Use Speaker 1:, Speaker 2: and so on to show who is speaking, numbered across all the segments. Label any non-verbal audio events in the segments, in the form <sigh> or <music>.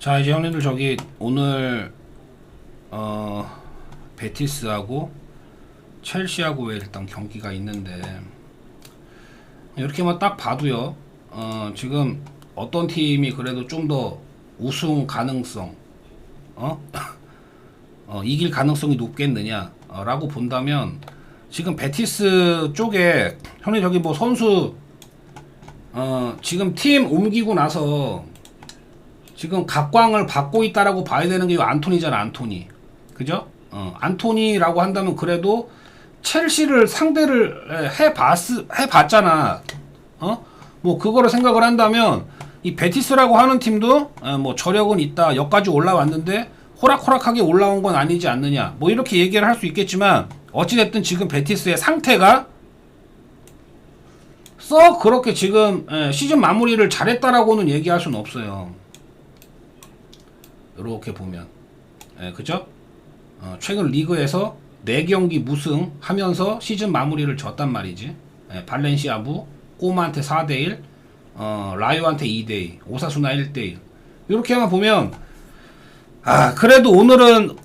Speaker 1: 자 이제 형님들 저기 오늘 어 베티스하고 첼시하고의 일단 경기가 있는데 이렇게만 딱 봐도요 어 지금 어떤 팀이 그래도 좀 더 우승 가능성 어? <laughs> 어 이길 가능성이 높겠느냐 어, 라고 본다면 지금 베티스 쪽에 형님 저기 뭐 선수 어 지금 팀 옮기고 나서 지금 각광을 받고 있다라고 봐야 되는 게이 안토니잖아 안토니 그죠? 어 안토니라고 한다면 그래도 첼시를 상대를 해봤 해봤잖아 어? 뭐 그거를 생각을 한다면 이 베티스라고 하는 팀도 어, 뭐 저력은 있다 여기까지 올라왔는데 호락호락하게 올라온 건 아니지 않느냐 뭐 이렇게 얘기를 할 수 있겠지만 어찌됐든 지금 베티스의 상태가 썩 그렇게 지금 예, 시즌 마무리를 잘했다라고는 얘기할 수는 없어요. 이렇게 보면 예, 그죠? 어, 최근 리그에서 4경기 무승 하면서 시즌 마무리를 졌단 말이지. 예, 발렌시아부 꼬마한테 4대1 어, 라요한테 2대2 오사수나 1대1 이렇게만 보면 아 그래도 오늘은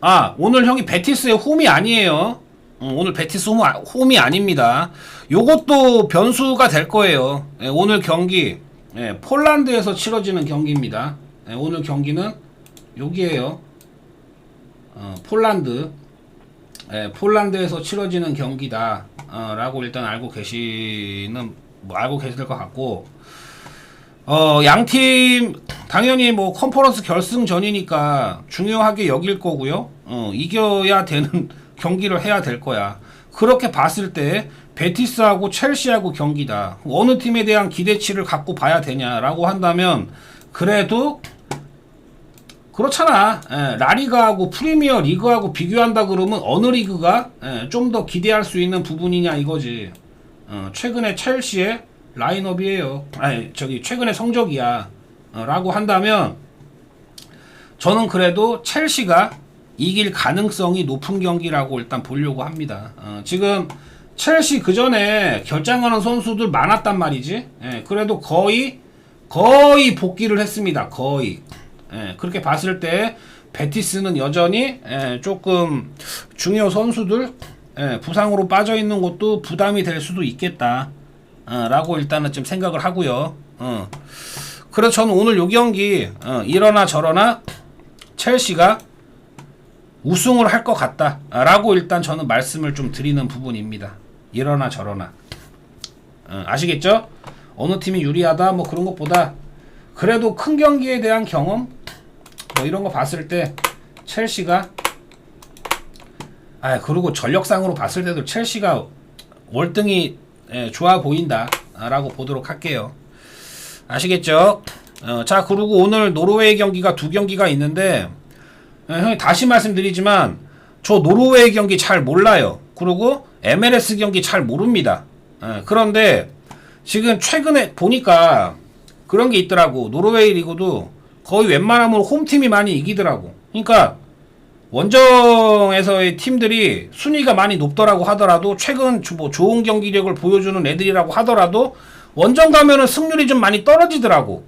Speaker 1: 아 오늘 형이 베티스의 홈이 아니에요. 음, 오늘 베티스 홈, 아- 홈이 아닙니다. 요것도 변수가 될 거예요. 예, 오늘 경기 예, 폴란드에서 치러지는 경기입니다. 예, 오늘 경기는 여기에요. 어, 폴란드 예, 폴란드에서 치러지는 경기다 어, 라고 일단 알고 계시는 뭐 알고 계실 것 같고 어, 양팀 당연히 뭐 컨퍼런스 결승전이니까 중요하게 여길 거고요. 어, 이겨야 되는 <laughs> 경기를 해야 될 거야. 그렇게 봤을 때 베티스하고 첼시하고 경기다. 어느 팀에 대한 기대치를 갖고 봐야 되냐라고 한다면 그래도 그렇잖아. 예, 라리가하고 프리미어 리그하고 비교한다 그러면 어느 리그가 좀 더 기대할 수 있는 부분이냐 이거지. 어, 최근에 첼시의 라인업이에요. 아니 저기 최근의 성적이야. 어, 라고 한다면 저는 그래도 첼시가 이길 가능성이 높은 경기라고 일단 보려고 합니다. 어, 지금 첼시 그 전에 결장하는 선수들 많았단 말이지. 예, 그래도 거의 거의 복귀를 했습니다. 거의. 예, 그렇게 봤을 때 베티스는 여전히 예, 조금 중요 선수들 예, 부상으로 빠져 있는 것도 부담이 될 수도 있겠다. 어, 라고 일단은 좀 생각을 하고요. 어. 그래서 저는 오늘 요 경기 어, 이러나 저러나 첼시가 우승을 할 것 같다. 라고 일단 저는 말씀을 좀 드리는 부분입니다. 이러나 저러나. 어, 아시겠죠? 어느 팀이 유리하다 뭐 그런 것보다 그래도 큰 경기에 대한 경험 뭐 이런 거 봤을 때 첼시가 아 그리고 전력상으로 봤을 때도 첼시가 월등히 예, 좋아 보인다라고 보도록 할게요. 아시겠죠? 어, 자 그리고 오늘 노르웨이 경기가 두 경기가 있는데 예, 형이 다시 말씀드리지만 저 노르웨이 경기 잘 몰라요. 그리고 MLS 경기 잘 모릅니다. 예, 그런데 지금 최근에 보니까 그런 게 있더라고. 노르웨이 리그도 거의 웬만하면 홈팀이 많이 이기더라고. 그러니까 원정에서의 팀들이 순위가 많이 높더라고 하더라도 최근 주- 뭐 좋은 경기력을 보여주는 애들이라고 하더라도 원정 가면은 승률이 좀 많이 떨어지더라고.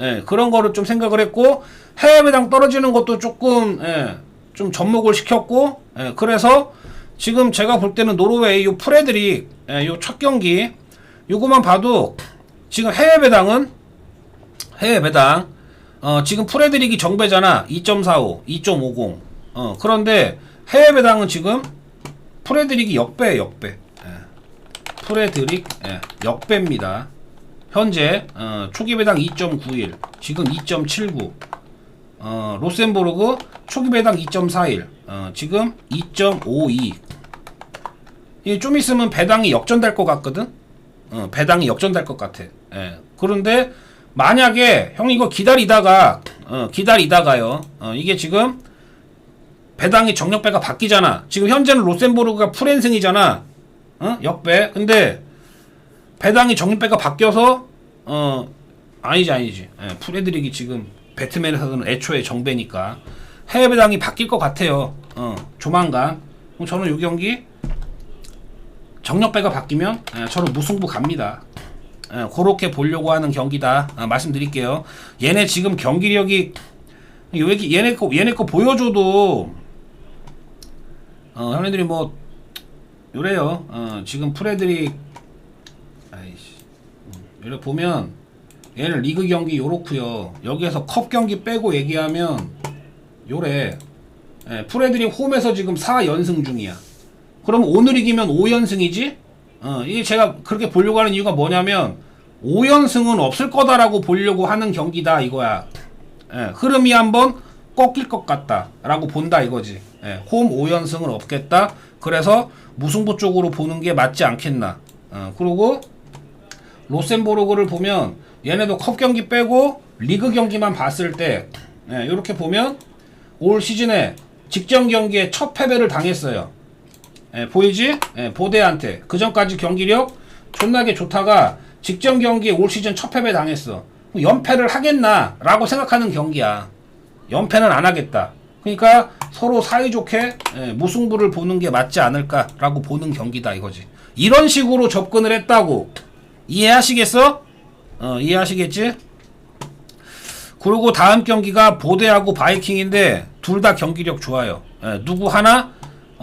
Speaker 1: 예, 그런 거를 좀 생각을 했고 해외 배당 떨어지는 것도 조금 예, 좀 접목을 시켰고 예, 그래서 지금 제가 볼 때는 노르웨이 요 프레드릭 예, 요첫 경기 요거만 봐도 지금 해외 배당은 해외 배당 어, 지금 프레드릭이 정배잖아. 2.45 2.50 어, 그런데 해외 배당은 지금 프레드릭이 역배 역배. 예. 프레드릭 예, 역배입니다. 현재 어, 초기 배당 2.91 지금 2.79 어, 로센보르그 초기 배당 2.41 어, 지금 2.52 이게 좀 있으면 배당이 역전될 것 같거든? 어, 배당이 역전될 것 같아. 예. 그런데 만약에 형 이거 기다리다가 어, 기다리다가요. 어, 이게 지금 배당이 정력배가 바뀌잖아. 지금 현재는 로센보르그가 프랜승이잖아. 어? 역배. 근데 배당이 정립배가 바뀌어서 어 아니지 아니지. 예, 프레드릭이 지금 배트맨에서는 애초에 정배니까. 해외 배당이 바뀔 것 같아요. 어 조만간. 저는 이 경기 정력배가 바뀌면 예, 저는 무승부 갑니다 예, 그렇게 보려고 하는 경기다 아, 말씀드릴게요. 얘네 지금 경기력이 왜 얘네 거 얘네 거 보여줘도 어 형님들이 뭐 요래요. 어 지금 프레들이 아이씨 음, 이렇게 보면 얘는 리그 경기 요렇고요. 여기에서 컵 경기 빼고 얘기하면 요래. 예, 프레들이 홈에서 지금 4연승 중이야. 그럼 오늘 이기면 5연승이지? 어, 이게 제가 그렇게 보려고 하는 이유가 뭐냐면 5연승은 없을 거다라고 보려고 하는 경기다 이거야. 예, 흐름이 한번 꺾일 것 같다라고 본다 이거지. 예, 홈 5연승은 없겠다. 그래서 무승부 쪽으로 보는 게 맞지 않겠나. 어, 그리고 로센보르그를 보면 얘네도 컵 경기 빼고 리그 경기만 봤을 때 예, 이렇게 보면 올 시즌에 직전 경기에 첫 패배를 당했어요. 예, 보이지? 예, 보대한테 그 전까지 경기력 존나게 좋다가 직전 경기에 올 시즌 첫 패배 당했어. 연패를 하겠나라고 생각하는 경기야. 연패는 안 하겠다. 그러니까 서로 사이좋게 예, 무승부를 보는 게 맞지 않을까라고 보는 경기다 이거지. 이런 식으로 접근을 했다고 이해하시겠어? 어, 이해하시겠지? 그리고 다음 경기가 보대하고 바이킹인데 둘 다 경기력 좋아요. 예, 누구 하나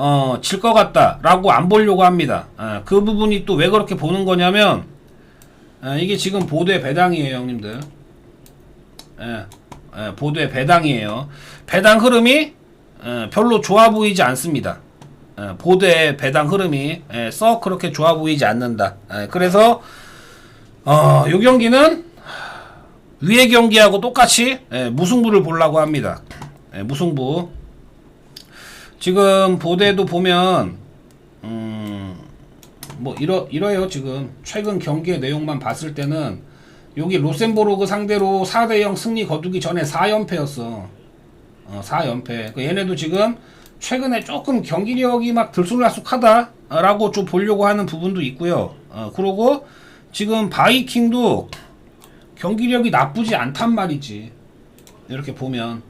Speaker 1: 어, 질 것 같다라고 안 보려고 합니다. 예, 그 부분이 또 왜 그렇게 보는 거냐면 예, 이게 지금 보대 배당이에요, 형님들. 예, 예, 보대 배당이에요. 배당 흐름이 예, 별로 좋아 보이지 않습니다. 예, 보대 배당 흐름이 예, 썩 그렇게 좋아 보이지 않는다. 예, 그래서 어, 요 경기는 위의 경기하고 똑같이 예, 무승부를 보려고 합니다. 예, 무승부. 지금 보대도 보면 음, 뭐 이러 이러요 지금 최근 경기의 내용만 봤을 때는 여기 로센보르그 상대로 4대 0 승리 거두기 전에 4연패였어. 어, 4연패. 그 얘네도 지금 최근에 조금 경기력이 막 들쑥날쑥하다라고 좀 보려고 하는 부분도 있고요. 어, 그리고 지금 바이킹도 경기력이 나쁘지 않단 말이지. 이렇게 보면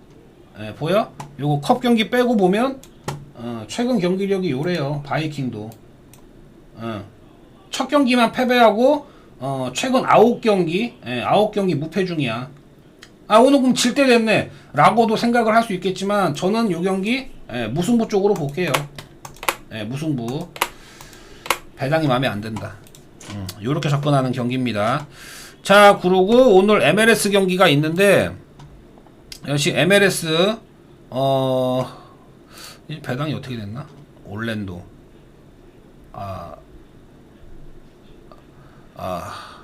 Speaker 1: 예, 보여? 요거 컵 경기 빼고 보면 어, 최근 경기력이 요래요. 바이킹도. 어, 첫 경기만 패배하고 어, 최근 9경기 예, 9경기 무패 중이야. 아 오늘 그럼 질 때 됐네 라고도 생각을 할 수 있겠지만 저는 요 경기 예, 무승부 쪽으로 볼게요. 예, 무승부 배당이 마음에 안 든다. 음, 요렇게 접근하는 경기입니다. 자, 그리고 오늘 MLS 경기가 있는데 역시 MLS 어, 이 배당이 어떻게 됐나? 올랜도 아, 아,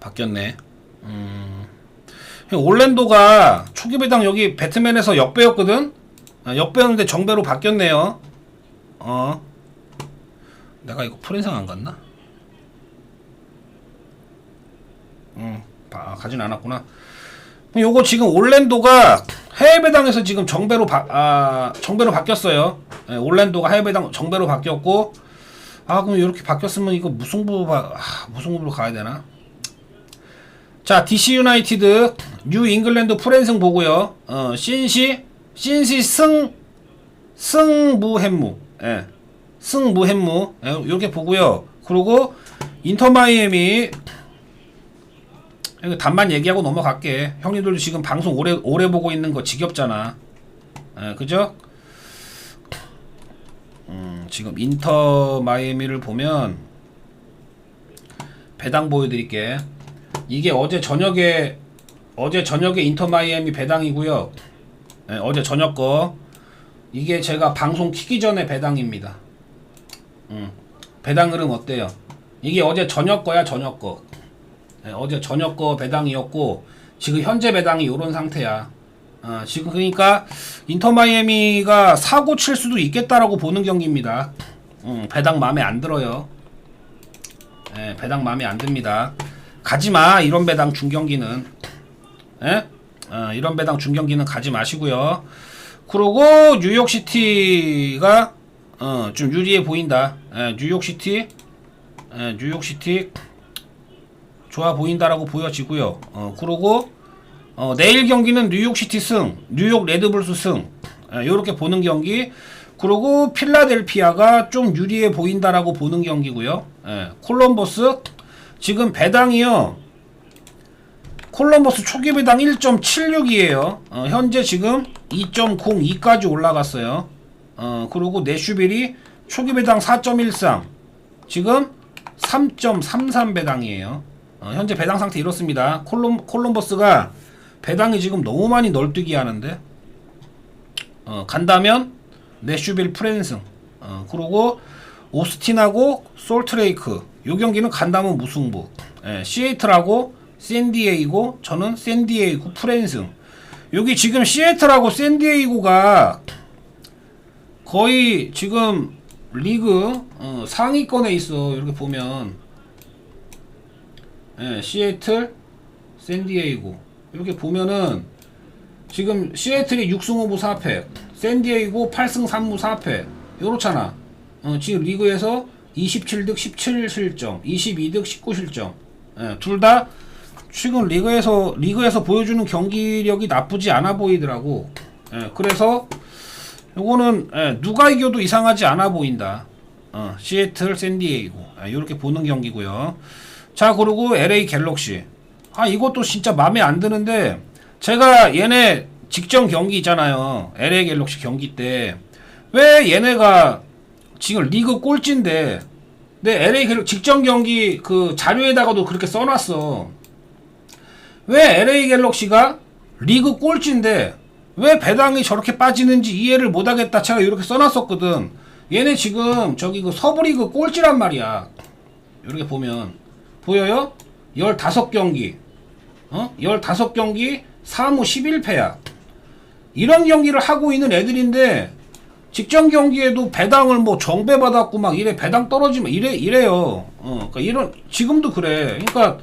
Speaker 1: 바뀌었네. 음, 올랜도가 초기 배당 여기 배트맨에서 역배였거든. 아, 역배였는데 정배로 바뀌었네요. 어. 내가 이거 풀인상 안 갔나? 응, 바, 가진 않았구나. 요거 지금 올랜도가 해외 배당에서 지금 정배로 바, 아, 정배로 바뀌었어요. 예, 올랜도가 해외 배당 정배로 바뀌었고, 아, 그럼 이렇게 바뀌었으면 이거 무승부, 바, 아, 무승부로 가야 되나? 자, DC 유나이티드, 뉴 잉글랜드 프랜승 보고요. 어, 신시, 신시 승, 승무햄무. 예. 승무햄무. 예, 이렇게 보고요. 그리고 인터 마이애미 답만 얘기하고 넘어갈게. 형님들도 지금 방송 오래 오래 보고 있는 거 지겹잖아. 예, 그죠? 음, 지금 인터 마이애미를 보면 배당 보여드릴게. 이게 어제 저녁에 어제 저녁에 인터 마이애미 배당이고요. 예, 어제 저녁 거 이게 제가 방송 키기 전에 배당입니다. 음, 배당 흐름 어때요? 이게 어제 저녁 거야 저녁 거. 예, 어제 저녁 거 배당이었고 지금 현재 배당이 이런 상태야. 어, 지금 그러니까 인터 마이애미가 사고 칠 수도 있겠다라고 보는 경기입니다. 음, 배당 마음에 안 들어요. 예, 배당 마음에 안 듭니다. 가지마 이런 배당 중경기는. 예? 어, 이런 배당 중경기는 가지 마시고요. 그리고 뉴욕시티가 어, 좀 유리해 보인다. 예, 뉴욕시티, 예, 뉴욕시티 좋아 보인다라고 보여지고요. 어, 그리고 어, 내일 경기는 뉴욕시티 승, 뉴욕 레드불스 승, 예, 요렇게 보는 경기. 그리고 필라델피아가 좀 유리해 보인다라고 보는 경기고요. 예, 콜럼버스 지금 배당이요. 콜럼버스 초기 배당 1.76이에요. 어, 현재 지금 2.02까지 올라갔어요. 어, 그리고 내슈빌이 초기 배당 4.13. 지금 3.33 배당이에요. 어, 현재 배당 상태 이렇습니다. 콜럼, 콜럼버스가 배당이 지금 너무 많이 널뛰기 하는데 어, 간다면 내슈빌 프랜승 어, 그리고 오스틴하고 솔트레이크 요 경기는 간다면 무승부. 예, 시애틀하고 샌디에이고 저는 샌디에이고 프랜승. 여기 지금 시애틀하고 샌디에이고가 거의 지금 리그 어, 상위권에 있어. 이렇게 보면 예, 시애틀 샌디에이고. 이렇게 보면은 지금 시애틀이 6승 5무 4패 샌디에이고 8승 3무 4패 요렇잖아. 어, 지금 리그에서 27득 17실점 22득 19실점. 예, 둘다 지금 리그에서 리그에서 보여주는 경기력이 나쁘지 않아 보이더라고. 예, 그래서 요거는 예, 누가 이겨도 이상하지 않아 보인다. 어, 시애틀, 샌디에이고. 이렇게 보는 경기고요. 자 그리고 LA 갤럭시. 아 이것도 진짜 마음에 안 드는데 제가 얘네 직전 경기 있잖아요. LA 갤럭시 경기 때 왜 얘네가 지금 리그 꼴찌인데 내 LA 갤럭 직전 경기 그 자료에다가도 그렇게 써놨어. 왜 LA 갤럭시가 리그 꼴찌인데 왜 배당이 저렇게 빠지는지 이해를 못하겠다. 제가 이렇게 써놨었거든. 얘네 지금 저기 그 서브리그 꼴찌란 말이야. 이렇게 보면 보여요? 15경기 어? 15경기 3무 11패야. 이런 경기를 하고 있는 애들인데 직전 경기에도 배당을 뭐 정배 받았고 막 이래 배당 떨어지면 이래 이래요. 어, 그러니까 이런 지금도 그래. 그러니까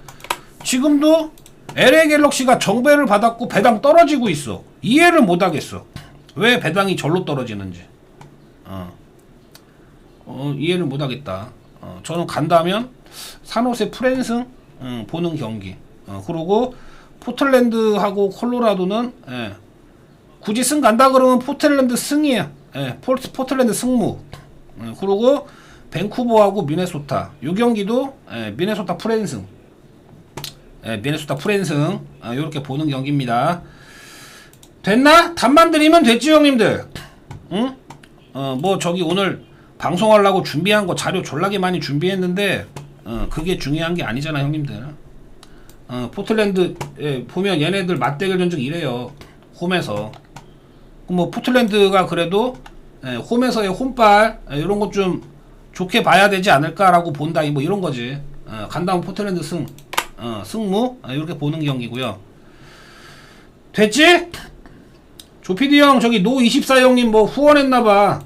Speaker 1: 지금도 LA 갤럭시가 정배를 받았고 배당 떨어지고 있어. 이해를 못 하겠어. 왜 배당이 절로 떨어지는지. 어. 어, 이해를 못 하겠다. 어, 저는 간다면 산호세 프랜승 음, 보는 경기. 어, 그리고 포틀랜드하고 콜로라도는 예, 굳이 승 간다 그러면 포틀랜드 승이야. 예, 포, 포틀랜드 승무. 예, 그리고 밴쿠버하고 미네소타. 요 경기도 예, 미네소타 프랜승. 예, 미네소타 프랜승. 아, 요렇게 보는 경기입니다. 됐나? 답만 드리면 됐지 형님들. 응? 어, 뭐 저기 오늘 방송하려고 준비한 거 자료 졸라게 많이 준비했는데 어, 그게 중요한 게 아니잖아 형님들. 어, 포틀랜드 예, 보면 얘네들 맞대결 전적 이래요. 홈에서. 뭐 포틀랜드가 그래도 예, 홈에서의 홈발 예, 이런 것 좀 좋게 봐야 되지 않을까라고 본다 뭐 이런 거지. 어, 간다면 포틀랜드 승 어, 승무 아, 이렇게 보는 경기고요. 됐지? 조피디 형 저기 노24 형님 뭐 후원했나봐.